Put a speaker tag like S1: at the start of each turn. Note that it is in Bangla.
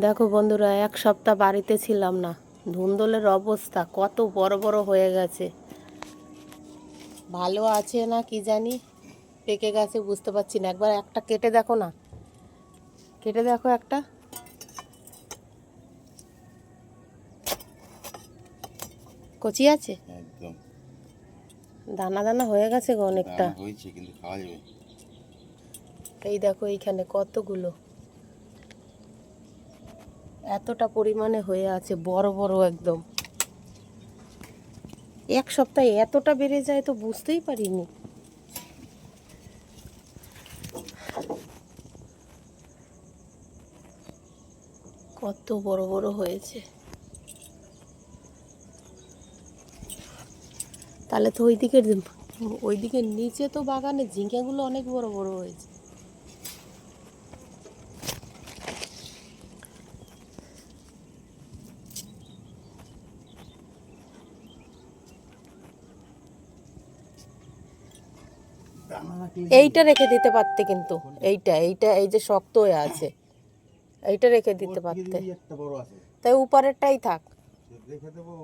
S1: দেখো বন্ধুরা এক সপ্তাহ বাড়িতে ছিলাম না। ধুন্দলের অবস্থা কত বড় বড় হয়ে গেছে। ভালো আছে না কি জানি? পেকে গেছে বুঝতে পারছি না। একবার একটা কেটে দেখো না। কেটে দেখো একটা। কচি আছে?
S2: একদম।
S1: দানা দানা হয়ে গেছে গো অনেকটা।
S2: হয়েছে কিন্তু খাওয়া যাবে।
S1: এই দেখো এইখানে কতগুলো। এতটা পরিমাণে হয়ে আছে, বড় বড় একদম। এক সপ্তাহে এতটা বেড়ে যায় তো বুঝতেই পারিনি। কত বড় বড় হয়েছে। তাহলে তো ওইদিকে ওইদিকে নিচে তো বাগানে ঝিঙ্গাগুলো অনেক বড় বড় হয়েছে। এইটা রেখে দিতে পারতে কিন্তু। এইটা এইটা এই যে শক্ত হয়ে আছে। এইটা রেখে দিতে পারতে। তাই উপরেরটাই থাক।
S2: দেবো